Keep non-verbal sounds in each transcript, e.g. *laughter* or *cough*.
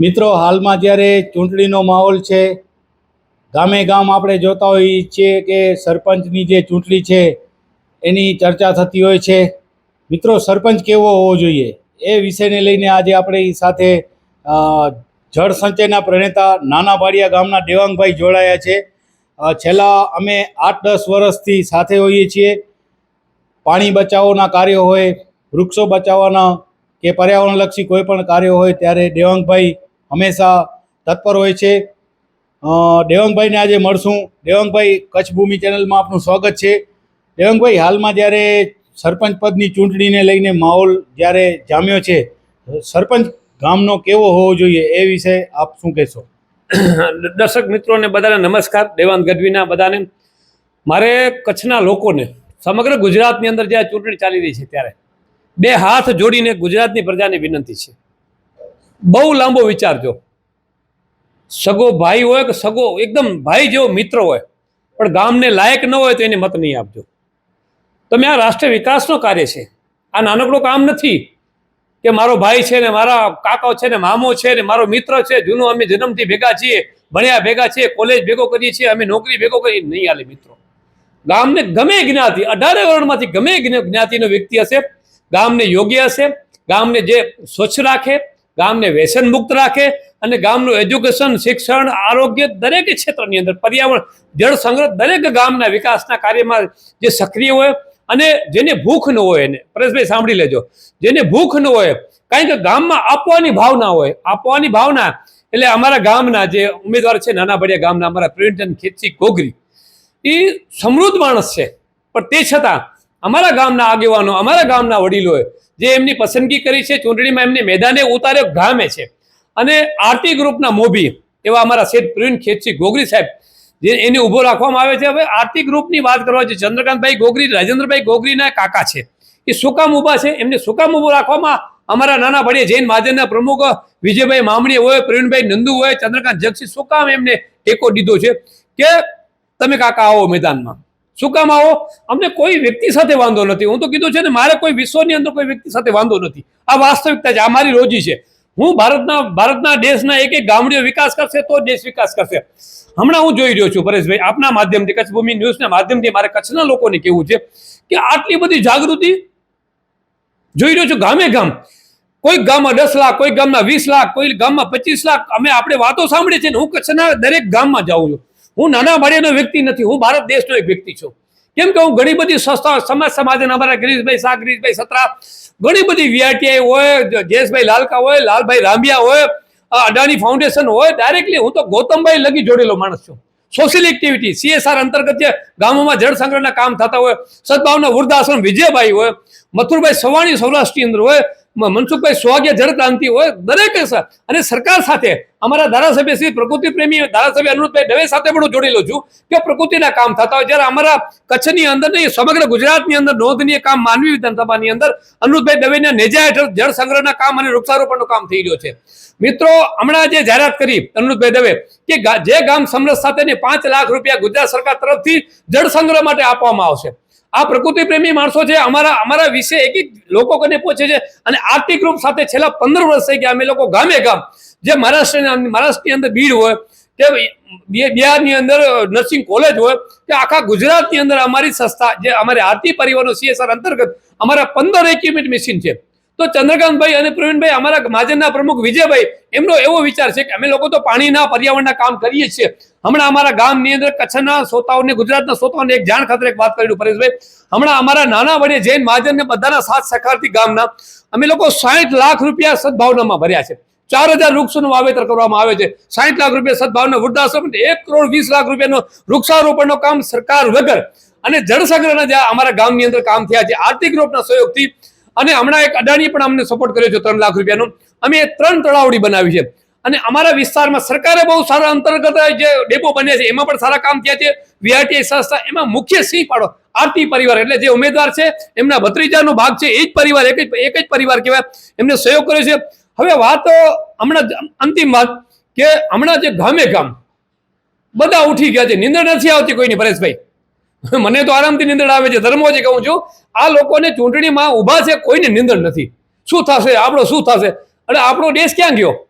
મિત્રો, હાલમાં જ્યારે ચૂંટણીનો માહોલ છે, ગામે ગામ આપણે જોતા હોઈએ છીએ કે સરપંચની જે ચૂંટણી છે, એની ચર્ચા થતી હોય છે. મિત્રો, સરપંચ કેવો હોવો જોઈએ? એ વિષયને લઈને આજે આપણી સાથે જળ સંચયના પ્રણેતા નાના પાડિયા ગામના દેવાંગભાઈ જોડાયા છે. છેલ્લા અમે આઠ દસ વર્ષથી સાથે હોઈએ છીએ. પાણી બચાવોના કાર્યો હોય, વૃક્ષો બચાવવાના કે પર્યાવરણલક્ષી કોઈ પણ કાર્યો હોય, ત્યારે દેવાંગભાઈ હંમેશા તત્પર હોય છે. દેવંગભાઈને આજે મળશું. દેવંગભાઈ કચ્છ ભૂમિ ચેનલમાં આપનું સ્વાગત છે. દેવંગભાઈ, હાલમાં જ્યારે સરપંચ પદની ચૂંટણીને લઈને માહોલ જ્યારે જામ્યો છે, સરપંચ ગામનો કેવો હોવો જોઈએ એ વિશે આપ શું કહેશો? દર્શક મિત્રોને બધાને નમસ્કાર. દેવાંગ ગઢવીના બધાને. મારે કચ્છના લોકોને, સમગ્ર ગુજરાતની અંદર જ્યારે ચૂંટણી ચાલી રહી છે ત્યારે, બે હાથ જોડીને ગુજરાતની પ્રજાને વિનંતી છે. બહુ લાંબો વિચારજો સગો ભાઈ હોય કે સગો એકદમ ભાઈ જેવો મિત્ર હોય, પણ ગામને લાયક ન હોય તો એને મત નહીં આપજો. તમે આ રાષ્ટ્રીય વિકાસનો કાર્ય છે. આ નાનકડું કામ નથી કે મારો ભાઈ છે ને મારા કાકો છે ને મામો છે ને મારો મિત્ર છે, જૂનો અમે જન્મથી ભેગા છીએ, ભણ્યા ભેગા છીએ, કોલેજ ભેગો કરીએ છીએ, અમે નોકરી ભેગો કરી નહીં હાલે મિત્રો. ગામને ગમે જ્ઞાતિ, અઢારે વર્ણમાંથી ગમે જ્ઞાતિનો વ્યક્તિ હશે, ગામને યોગ્ય હશે, ગામને જે સ્વચ્છ રાખે ગામને વ્યસન મુક્ત રાખે અને ગામનું એજ્યુકેશન, શિક્ષણ, આરોગ્ય દરેક ક્ષેત્રની અંદર, પર્યાવરણ, જળ સંગ્રહ દરેક ગામના વિકાસના કાર્યમાં જે સક્રિય હોય અને જેને ભૂખ ન હોય એને. પરેશભાઈ, સાંભળી લેજો. જેને ભૂખ ન હોય, કારણ કે ગામમાં આપવાની ભાવના હોય. આપવાની ભાવના એટલે અમારા ગામના જે ઉમેદવાર છે, નાના ભડિયા ગામના અમારા પ્રિન્ટન ખેતસી ગોગરી. એ સમૃદ્ધ માણસ છે. પણ તે છતાં અમારા ગામના આગેવાનો, અમારા ગામના વડીલોએ જે એમની પસંદગી કરી છે, ચૂંટણીમાં એમને મેદાને ઉતાર્યો, ગામે છે. અને આરતી ગ્રુપના મોભી, એવા અમારા શેઠ પ્રવીણ ખેતસી ગોગરી સાહેબ, જે એને ઊભો રાખવામાં આવે છે. હવે આરતી ગ્રુપની વાત કરવા છે ચંદ્રકાંતભાઈ ગોગરી, રાજેન્દ્રભાઈ ગોગરીના કાકા છે, એ સુકામ ઊભા છે. એમને સુકામ ઊભો રાખવામાં અમારા નાના ભડીએ જૈન મહાજનના પ્રમુખ વિજયભાઈ મામણી હોય, પ્રવીણભાઈ નંદુ હોય, ચંદ્રકાંત જગસી સુકામ એમને ટેકો દીધો છે કે તમે કાકા આવો મેદાનમાં. શું કામ આવો? અમને કોઈ વ્યક્તિ સાથે વાંધો નથી. હું તો કીધું છે ને, મારે કોઈ વિશ્વની અંદર કોઈ વ્યક્તિ સાથે વાંધો નથી. આ વાસ્તવિકતા છે, આ મારી રોજી છે. હું ભારતના ભારતના દેશના એક એક ગામડીઓ વિકાસ કરશે, તો દેશ વિકાસ કરશે. હમણાં હું જોઈ રહ્યો છું, પરેશભાઈ, આપના માધ્યમથી કચ્છ ભૂમિ ન્યૂઝના માધ્યમથી મારે કચ્છના લોકોને કહેવું છે કે આટલી બધી જાગૃતિ જોઈ રહ્યો છું ગામે ગામ. કોઈ ગામમાં દસ લાખ, કોઈ ગામમાં વીસ લાખ, કોઈ ગામમાં પચીસ લાખ. અમે આપણે વાતો સાંભળીએ છીએ હું કચ્છના દરેક ગામમાં જાઉં છું. હું નાના ભાડિયાનો વ્યક્તિ નથી, હું ભારત દેશનો એક વ્યક્તિ છું. કેમ કે હું ઘણી બધી સંસ્થાઓ સમાજ સમાજના અમારા ગિરીશભાઈ શાહ, ગિરીશભાઈ સત્રા, ઘણી બધી વીઆઈટીઆઈ હોય જયેશભાઈ લાલકા હોય, લાલભાઈ રાંભિયા હોય અડાણી ફાઉન્ડેશન હોય, ડાયરેક્ટલી હું તો ગૌતમભાઈ લગી જોડેલો માણસ છું. સોશિયલ એક્ટિવિટી સીએસઆર અંતર્ગત જે ગામોમાં જળ સંગ્રહના કામ થતા હોય, સદભાવના વૃદ્ધાશ્રમ વિજયભાઈ હોય, મથુરભાઈ સવાણી સૌરાષ્ટ્રની અંદર હોય મનસુખભાઈ સ્વાગ્ય જળ ક્રાંતિ હોય, દરેક અને સરકાર સાથે અમારા ધારાસભ્ય શ્રી પ્રકૃતિ પ્રેમી ધારાસભ્ય અનુરૂપભાઈ દવે સાથે પણ હું જોડેલો છું કે પ્રકૃતિના કામ થતા હોય. જ્યારે અમારા કચ્છની અંદર નહીં, સમગ્ર ગુજરાતની અંદર નોંધનીય કામ માનવી વિધાનસભાની અંદર અનુરૂપભાઈ દવેના નેજા હેઠળ જળ સંગ્રહના કામ અને વૃક્ષારોપણનું કામ થઈ રહ્યું છે. મિત્રો, હમણાં જે જાહેરાત કરી અનુરૂપભાઈ દવે કે જે ગામ સમરસ સાથે પાંચ લાખ રૂપિયા ગુજરાત સરકાર તરફથી જળ સંગ્રહ માટે આપવામાં આવશે. આ પ્રકૃતિ પ્રેમી માણસો છે, અમારા અમારા વિશે એક એક લોકો કને પહોંચે છે અને આર્થિક રૂપ સાથે છેલ્લા પંદર વર્ષ થઈ ગયા, અમે લોકો ગામે ગામ જે મહારાષ્ટ્રના મહારાષ્ટ્રની અંદર ભીડ હોય, કે બિહારની અંદર નર્સિંગ કોલેજ હોય, કે આખા ગુજરાતની અંદર અમારી સંસ્થા જે અમારી આરતી પરિવારનો સીએસઆર અંતર્ગત અમારા પંદર એક્યુમેન્ટ મશીન છે. તો ચંદ્રકાંતભાઈ અને પ્રવીણભાઈ અમારા મહાજનના પ્રમુખ વિજયભાઈ, એમનો એવો વિચાર છે કે અમે લોકો તો પાણીના પર્યાવરણના કામ કરીએ છીએ. હમણાં અમારા ગામની અંદર કચ્છના શ્રોતાઓને ગુજરાતના શ્રોતાઓને એક જાણ ખાતર એક વાત કરી પરેશભાઈ, હમણાં અમારા નાના વડે જૈન મહાજનને બધાના સાથ સહકારથી ગામના અમે લોકો સાઠ લાખ રૂપિયા સદભાવનામાં ભર્યા છે. ચાર હજાર વૃક્ષોનું વાવેતર કરવામાં આવે છે. સાઠ લાખ રૂપિયા સદભાવના વૃદ્ધાશ્રમ એક કરોડ વીસ લાખ રૂપિયાનો વૃક્ષારોપણનો કામ સરકાર વગર અને જળ સંગ્રહના જે અમારા ગામની અંદર કામ થયા છે, આર્થિક ગ્રુપના સહયોગથી અને હમણાં એક અદાણીએ પણ અમને સપોર્ટ કર્યો છે ત્રણ લાખ રૂપિયાનો. અમે ત્રણ તળાવડી બનાવી છે. અને અમારા વિસ્તારમાં સરકારે બહુ સારા અંતર્ગત જે ડેપો બન્યા છે, એમાં પણ સારા કામ થયા છે. વીઆરટીઆઈ સંસ્થા એમાં મુખ્ય સિંહ પાડો, આરતી પરિવાર એટલે જે ઉમેદવાર છે, એમના ભત્રીજાનો ભાગ છે, એ જ પરિવાર, એક જ એક જ પરિવાર કહેવાય. એમને સહયોગ કર્યો છે. હવે વાત હમણાં અંતિમ વાત કે હમણાં જે ગામે ગામ બધા ઉઠી ગયા છે, નિંદર નથી આવતી કોઈની, પરેશભાઈ. *laughs* મને તો આરામથી નિંદર આવે છે, ધર્મો જે કહું છું. આ લોકોને ચૂંટણીમાં ઊભા છે, કોઈને નિંદર નથી. શું થશે? આપણો શું થશે? અને આપણો દેશ ક્યાં ગયો?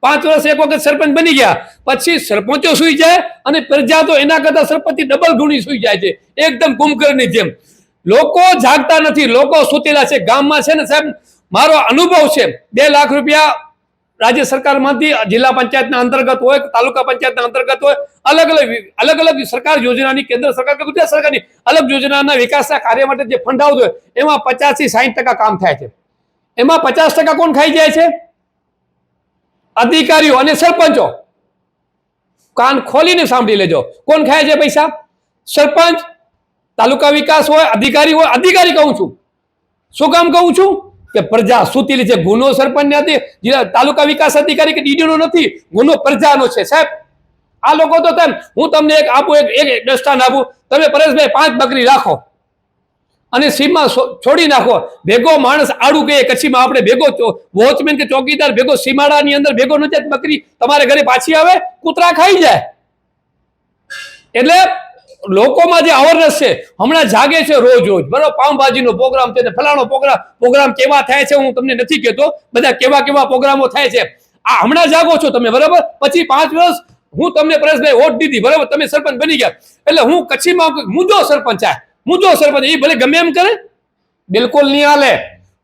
પાંચ વર્ષ એક વખત સરપંચ બની ગયા. પછી સરપંચો સુઈ જાય અને પ્રજા તો એના કરતા સરપંચથી ડબલ ગુણી સુઈ જાય છે. એકદમ કુંભકર્ણની જેમ. લોકો જાગતા નથી, લોકો સુતેલા છે. ગામમાં છે ને સાહેબ મારો અનુભવ છે બે લાખ રૂપિયા રાજ્ય સરકારમાંથી જિલ્લા પંચાયતના અંતર્ગત હોય, તાલુકા પંચાયતના અંતર્ગત હોય, અલગ અલગ અલગ અલગ સરકાર યોજનાની, કેન્દ્ર સરકાર કે ગુજરાત સરકારની અલગ યોજનાના વિકાસના કાર્ય માટે જે ફંડ આવતું હોય, એમાં પચાસથી સાહીઠ ટકા કામ થાય છે. એમાં પચાસ ટકા કોણ ખાઈ જાય છે? અધિકારીઓ અને સરપંચો. કાન ખોલીને સાંભળી લેજો. કોણ ખાય છે પૈસા? સરપંચ, તાલુકા વિકાસ હોય, અધિકારી હોય, અધિકારી કહું છું. શું કામ કહું છું? કે પ્રજા સુતેલી છે. ગુનો સરપંચ નથી જિલ્લા તાલુકા વિકાસ અધિકારી કે ડીડીનો નથી. ગુનો પ્રજાનો છે. સાહેબ, આ લોકો તો તમે, હું તમને એક આપું, એક એક દ્રષ્ટાન આપું. તમે પરેશભાઈ પાંચ બકરી રાખો અને સીમમાં છોડી નાખો. ભેગો માણસ આડું કહે, કચ્છીમાં આપણે ભેગો વોચમેન કે ચોકીદાર ભેગો સીમાડાની અંદર ભેગો ન જાય બકરી તમારે ઘરે પાછી આવે, કૂતરા ખાઈ જાય. એટલે લોકોમાં જે અવેરનેસ છે, હમણાં જાગે છે રોજ રોજ. બરાબર? પાઉંભાજીનો પ્રોગ્રામ છે ફલાણો પ્રોગ્રામ પ્રોગ્રામ કેવા થાય છે હું તમને નથી કહેતો. બધા કેવા કેવા પ્રોગ્રામો થાય છે. આ હમણાં જાગો છો તમે, બરાબર? પછી પાંચ વર્ષ હું તમને પરેશભાઈ વોટ દીધી, બરાબર? તમે સરપંચ બની ગયા. એટલે હું કચ્છીમાં મુદ્દો સરપંચ આ મુદ્દો સરપંચ એ ભલે ગમે એમ કરે, બિલકુલ નહીં હાલે.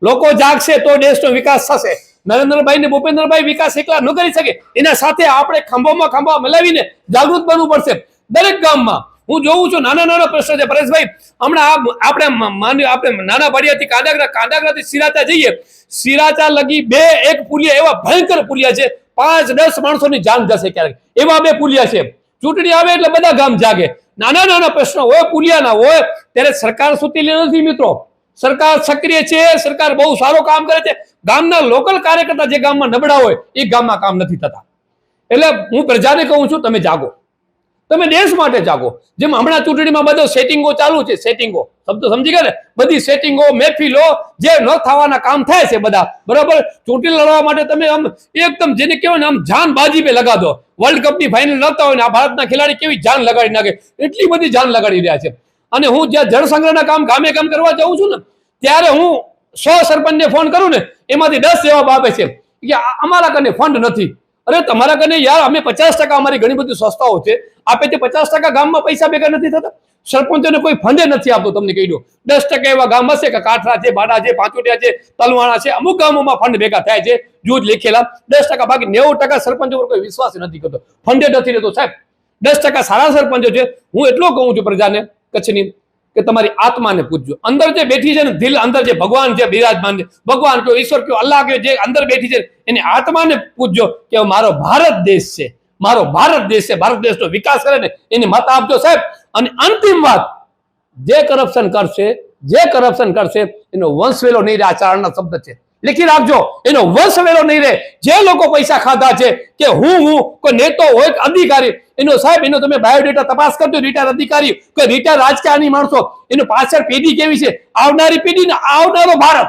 લોકો જાગશે તો દેશનો વિકાસ થશે. નરેન્દ્રભાઈ ને ભૂપેન્દ્રભાઈ વિકાસ એકલા ન કરી શકે. એના સાથે આપણે ખંભોમાં ખંભા મિલાવીને જાગૃત બનવું પડશે. દરેક ગામમાં હું જોઉં છું નાના નાના પ્રશ્ન છે. પરેશભાઈ, હમણાં આપણે માની આપણે નાના પાડિયાથી કાંડાગરા કાંડાગરાથી સિરાચા જઈએ. સિરાચા લગી બે, એક પુલિયા એવા ભયંકર પુલિયા છે. પાંચ, દસ માણસોની જાન જશે ક્યારેક. એવા બે પુલિયા છે. ચૂંટણી આવે એટલે બધા ગામ જાગે. નાના નાના પ્રશ્નો હોય પુલિયાના હોય, ત્યારે સરકાર સુતેલી નથી મિત્રો. સરકાર સક્રિય છે, સરકાર બહુ સારું કામ કરે છે. ગામના લોકલ કાર્યકર્તા જે ગામમાં નબળા હોય, એ ગામમાં કામ નથી થતા. એટલે હું પ્રજાને કહું છું, તમે જાગો. તમે દેશ માટે જાગો. જેમ હમણાં ચૂંટણીમાં બધો સેટિંગો ચાલુ છે સેટિંગો શબ્દ સમજી ગયા ને? બધી સેટિંગો મહેફિલો જે ન થવાના કામ થાય છે બધા. બરાબર? ચૂંટણી લડવા માટે તમે આમ એકદમ જેને કહેવાય ને આમ જાન બાજી પે લગા દો. વર્લ્ડ કપની ફાઇનલ લડતા હોય ને આ ભારતના ખેલાડી કેવી જાન લગાડી નાખે? એટલી બધી જાન લગાડી રહ્યા છે. અને હું જ્યાં જળ સંગ્રહના કામ ગામે કામ કરવા જાઉં છું ને, ત્યારે હું સો સરપંચને ફોન કરું ને, એમાંથી દસ જવાબ આપે છે. કે અમારા કને ફંડ નથી. અરે તમારા કને યાર, અમે પચાસ ટકા અમારી ઘણી બધી સંસ્થાઓ છે. આપે તે પચાસ ટકા ગામમાં પૈસા ભેગા નથી થતા. સરપંચોને કોઈ ફંડે નથી આપતો તમને કહી દો દસ ટકા એવા ગામ હશે કે કાઠરા છે, બાડા છે, પાંચોટિયા છે, તલવાણા છે, અમુક ગામોમાં ફંડ ભેગા થાય છે. જૂજ લેખેલા. દસ ટકા બાકી નેવું ટકા સરપંચ ઉપર કોઈ વિશ્વાસ નથી કરતો. ફંડે નથી રહેતો. સાહેબ, દસ ટકા સારા સરપંચો છે. હું એટલો કહું છું પ્રજાને, કચ્છની. કે તમારી આત્માને પૂછજો અંદર જે બેઠી છે ને દિલ, અંદર જે ભગવાન છે બિરાજમાન છે, ભગવાન કયો ઈશ્વર કયો અલ્લાહ કયો જે અંદર બેઠી છે એની આત્માને પૂછજો કે મારો ભારત દેશ છે. મારો ભારત દેશ છે. ભારત દેશનો વિકાસ કરે ને, એની મત આપજો સાહેબ. અને અંતિમ વાત, જે કરપ્શન કરશે, જે કરપ્શન કરશે, એનો વંશવેલો નહીં આ શબ્દ છે. લીખી રાખજો એનો વંશવેલો નહીં રહે. જે લોકો પૈસા ખાધા છે કે હું હું, કોઈ નેતો હોય કે અધિકારી, એનો સાહેબ, એનો તમે બાયોડેટા તપાસ કરજો રિટાયર અધિકારી, કોઈ રિટાયર રાજકારણી માણસો, એનું પાછળ પેઢી કેવી છે? આવનારી પેઢી ને આવનારો ભારત.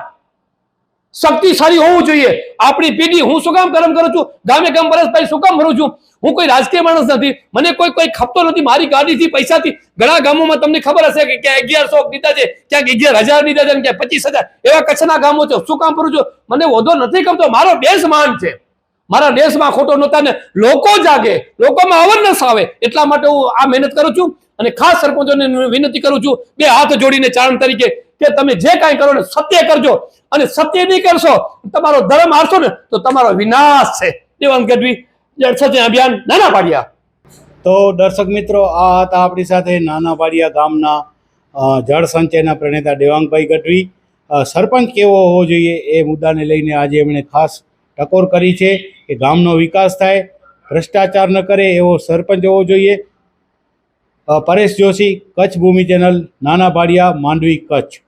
શક્તિશાળી હોવું જોઈએ. આપણી પેઢી હું શું કામ કરમ કરું છું? ગામે ગામ ભાઈ શું કામ ભરું છું? હું કોઈ રાજકીય માણસ નથી. મને કોઈ કોઈ ખપતો નથી. મારી ગાડીથી, પૈસાથી. ઘણા ગામોમાં તમને ખબર હશે કે ક્યાં અગિયારસો દીધા છે, ક્યાંક અગિયાર હજાર દીધા છે ક્યાંક પચીસ હજાર. એવા કચ્છના ગામો છે. શું કામ કરું છું? મને વધો નથી કરતો મારો દેશ માન છે. મારા દેશમાં ખોટો નહોતા ને લોકો જાગે. લોકોમાં અવરનેસ આવે. એટલા માટે હું આ મહેનત કરું છું અને ખાસ સરપંચોને વિનંતી કરું છું, બે હાથ જોડીને ચારણ તરીકે, કે તમે જે કાંઈ કરો ને સત્ય કરજો. અને સત્ય નહીં કરશો, તમારો ધર્મ હારશો ને, તો તમારો વિનાશ છે. દેવાંગ ગઢવી સત્ય અભિયાન નાના પાડિયા તો દર્શક મિત્રો, આ હતા આપણી સાથે નાના પાડિયા ગામના જળ સંચયના પ્રણેતા દેવાંગભાઈ ગઢવી. સરપંચ કેવો હોવો જોઈએ એ મુદ્દાને લઈને આજે એમણે ખાસ ટકોર કરી છે કે ગામનો વિકાસ થાય, ભ્રષ્ટાચાર ન કરે એવો સરપંચ હોવો જોઈએ. પરેશ જોશી, કચ્છ ભૂમિ ચેનલ નાના ભાડિયા માંડવી કચ્છ.